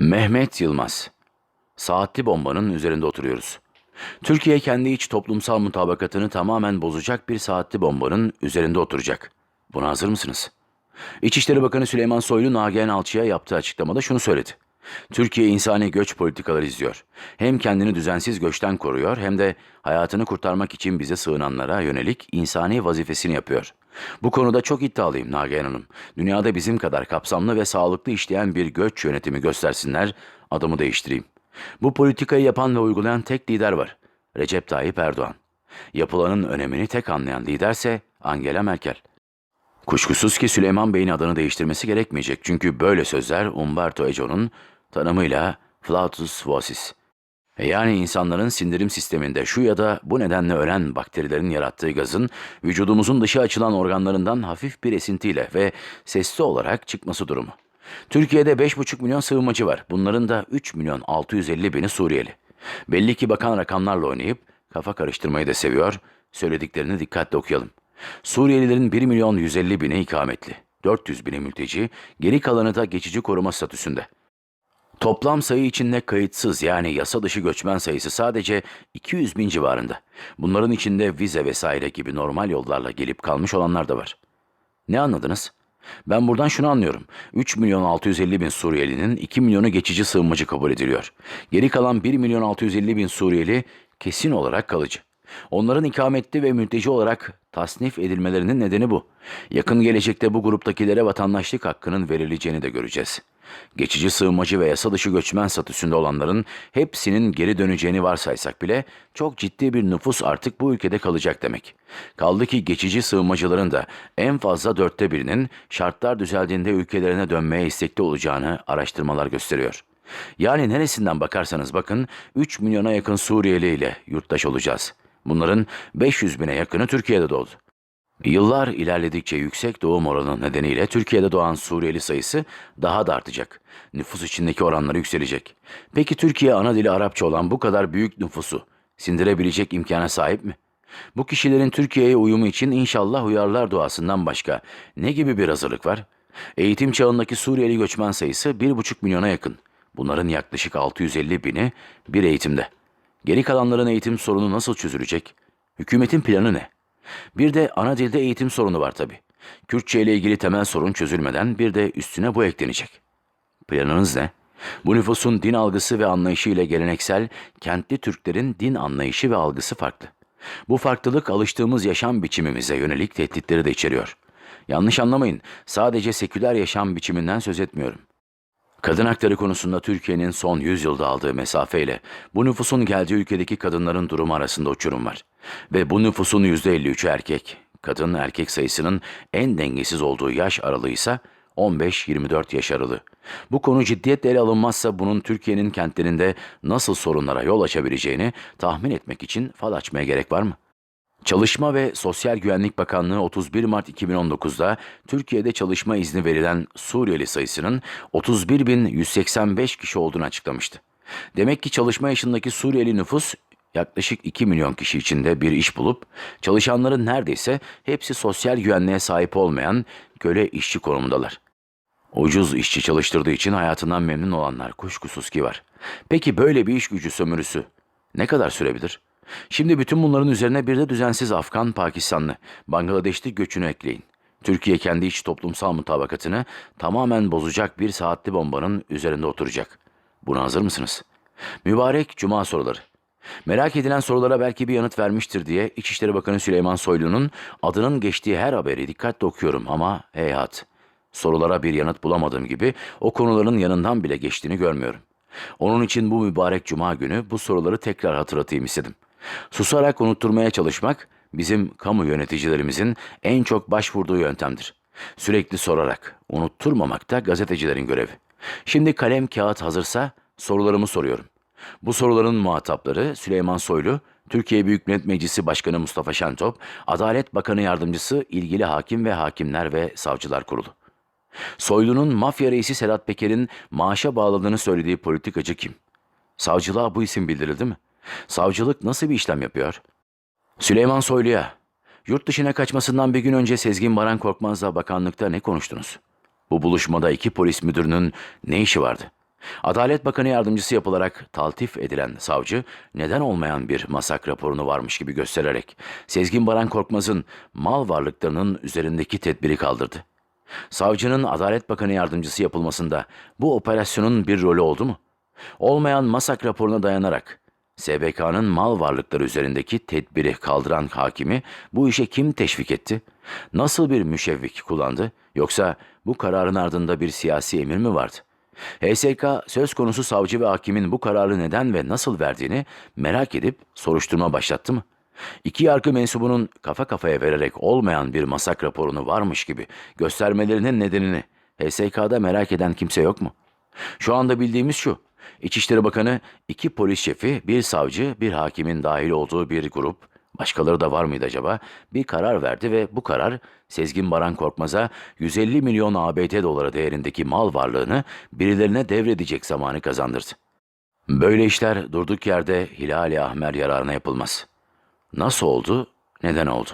Mehmet Yılmaz. Saatli bombanın üzerinde oturuyoruz. Türkiye kendi iç toplumsal mutabakatını tamamen bozacak bir saatli bombanın üzerinde oturacak. Buna hazır mısınız? İçişleri Bakanı Süleyman Soylu Nagihan Alçı'ya yaptığı açıklamada şunu söyledi. Türkiye insani göç politikaları izliyor. Hem kendini düzensiz göçten koruyor hem de hayatını kurtarmak için bize sığınanlara yönelik insani vazifesini yapıyor. Bu konuda çok iddialıyım Nagihan Hanım. Dünyada bizim kadar kapsamlı ve sağlıklı işleyen bir göç yönetimi göstersinler, adımı değiştireyim. Bu politikayı yapan ve uygulayan tek lider var. Recep Tayyip Erdoğan. Yapılanın önemini tek anlayan liderse Angela Merkel. Kuşkusuz ki Süleyman Bey'in adını değiştirmesi gerekmeyecek. Çünkü böyle sözler Umberto Eco'nun tanımıyla flatus vocis. E Yani insanların sindirim sisteminde şu ya da bu nedenle ölen bakterilerin yarattığı gazın vücudumuzun dışı açılan organlarından hafif bir esintiyle ve sesli olarak çıkması durumu. Türkiye'de 5,5 milyon sığınmacı var. Bunların da 3 milyon 650 bini Suriyeli. Belli ki bakan rakamlarla oynayıp kafa karıştırmayı da seviyor. Söylediklerini dikkatle okuyalım. Suriyelilerin 1 milyon 150 bini ikametli. 400 bini mülteci, geri kalanı da geçici koruma statüsünde. Toplam sayı içinde kayıtsız yani yasa dışı göçmen sayısı sadece 200 bin civarında. Bunların içinde vize vesaire gibi normal yollarla gelip kalmış olanlar da var. Ne anladınız? Ben buradan şunu anlıyorum. 3 milyon 650 bin Suriyelinin 2 milyonu geçici sığınmacı kabul ediliyor. Geri kalan 1 milyon 650 bin Suriyeli kesin olarak kalıcı. Onların ikametli ve mülteci olarak tasnif edilmelerinin nedeni bu. Yakın gelecekte bu gruptakilere vatandaşlık hakkının verileceğini de göreceğiz. Geçici sığınmacı ve yasa dışı göçmen statüsünde olanların hepsinin geri döneceğini varsaysak bile çok ciddi bir nüfus artık bu ülkede kalacak demek. Kaldı ki geçici sığınmacıların da en fazla dörtte birinin şartlar düzeldiğinde ülkelerine dönmeye istekli olacağını araştırmalar gösteriyor. Yani neresinden bakarsanız bakın 3 milyona yakın Suriyeli ile yurttaş olacağız. Bunların 500 bine yakını Türkiye'de doğdu. Yıllar ilerledikçe yüksek doğum oranı nedeniyle Türkiye'de doğan Suriyeli sayısı daha da artacak. Nüfus içindeki oranları yükselecek. Peki Türkiye ana dili Arapça olan bu kadar büyük nüfusu sindirebilecek imkana sahip mi? Bu kişilerin Türkiye'ye uyumu için inşallah uyarlar duasından başka ne gibi bir hazırlık var? Eğitim çağındaki Suriyeli göçmen sayısı 1,5 milyona yakın. Bunların yaklaşık 650 bini bir eğitimde. Geri kalanların eğitim sorunu nasıl çözülecek? Hükümetin planı ne? Bir de ana dilde eğitim sorunu var tabi. Kürtçe ile ilgili temel sorun çözülmeden bir de üstüne bu eklenecek. Planınız ne? Bu nüfusun din algısı ve anlayışı ile geleneksel, kentli Türklerin din anlayışı ve algısı farklı. Bu farklılık alıştığımız yaşam biçimimize yönelik tehditleri de içeriyor. Yanlış anlamayın, sadece seküler yaşam biçiminden söz etmiyorum. Kadın hakları konusunda Türkiye'nin son 100 yılda aldığı mesafeyle bu nüfusun geldiği ülkedeki kadınların durumu arasında uçurum var. Ve bu nüfusun %53'ü erkek. Kadın erkek sayısının en dengesiz olduğu yaş aralığı ise 15-24 yaş aralığı. Bu konu ciddiyetle ele alınmazsa bunun Türkiye'nin kentlerinde nasıl sorunlara yol açabileceğini tahmin etmek için fal açmaya gerek var mı? Çalışma ve Sosyal Güvenlik Bakanlığı 31 Mart 2019'da Türkiye'de çalışma izni verilen Suriyeli sayısının 31.185 kişi olduğunu açıklamıştı. Demek ki çalışma yaşındaki Suriyeli nüfus yaklaşık 2 milyon kişi içinde bir iş bulup çalışanların neredeyse hepsi sosyal güvenliğe sahip olmayan köle işçi konumundalar. Ucuz işçi çalıştırdığı için hayatından memnun olanlar kuşkusuz ki var. Peki böyle bir iş gücü sömürüsü ne kadar sürebilir? Şimdi bütün bunların üzerine bir de düzensiz Afgan, Pakistanlı, Bangladeşli göçünü ekleyin. Türkiye kendi iç toplumsal mutabakatını tamamen bozacak bir saatli bombanın üzerinde oturacak. Buna hazır mısınız? Mübarek Cuma soruları. Merak edilen sorulara belki bir yanıt vermiştir diye İçişleri Bakanı Süleyman Soylu'nun adının geçtiği her haberi dikkatle okuyorum ama heyhat. Sorulara bir yanıt bulamadığım gibi o konuların yanından bile geçtiğini görmüyorum. Onun için bu mübarek cuma günü bu soruları tekrar hatırlatayım istedim. Susarak unutturmaya çalışmak bizim kamu yöneticilerimizin en çok başvurduğu yöntemdir. Sürekli sorarak, unutturmamak da gazetecilerin görevi. Şimdi kalem kağıt hazırsa sorularımı soruyorum. Bu soruların muhatapları Süleyman Soylu, Türkiye Büyük Millet Meclisi Başkanı Mustafa Şentop, Adalet Bakanı Yardımcısı ilgili hakim ve hakimler ve savcılar kurulu. Soylu'nun mafya reisi Sedat Peker'in maaşa bağladığını söylediği politikacı kim? Savcılığa bu isim bildirildi mi? Savcılık nasıl bir işlem yapıyor? Süleyman Soylu'ya, yurt dışına kaçmasından bir gün önce Sezgin Baran Korkmaz'la bakanlıkta ne konuştunuz? Bu buluşmada iki polis müdürünün ne işi vardı? Adalet Bakanı yardımcısı yapılarak taltif edilen savcı neden olmayan bir masak raporunu varmış gibi göstererek Sezgin Baran Korkmaz'ın mal varlıklarının üzerindeki tedbiri kaldırdı. Savcının Adalet Bakanı yardımcısı yapılmasında bu operasyonun bir rolü oldu mu? Olmayan masak raporuna dayanarak SBK'nın mal varlıkları üzerindeki tedbiri kaldıran hakimi bu işe kim teşvik etti? Nasıl bir müşevvik kullandı? Yoksa bu kararın ardında bir siyasi emir mi vardı? HSK söz konusu savcı ve hakimin bu kararı neden ve nasıl verdiğini merak edip soruşturma başlattı mı? İki yargı mensubunun kafa kafaya vererek olmayan bir masak raporunu varmış gibi göstermelerinin nedenini HSK'da merak eden kimse yok mu? Şu anda bildiğimiz şu. İçişleri Bakanı, iki polis şefi, bir savcı, bir hakimin dahil olduğu bir grup, başkaları da var mıydı acaba? Bir karar verdi ve bu karar Sezgin Baran Korkmaz'a 150 milyon ABD doları değerindeki mal varlığını birilerine devredecek zamanı kazandırdı. Böyle işler durduk yerde Hilali Ahmer yararına yapılmaz. Nasıl oldu, neden oldu?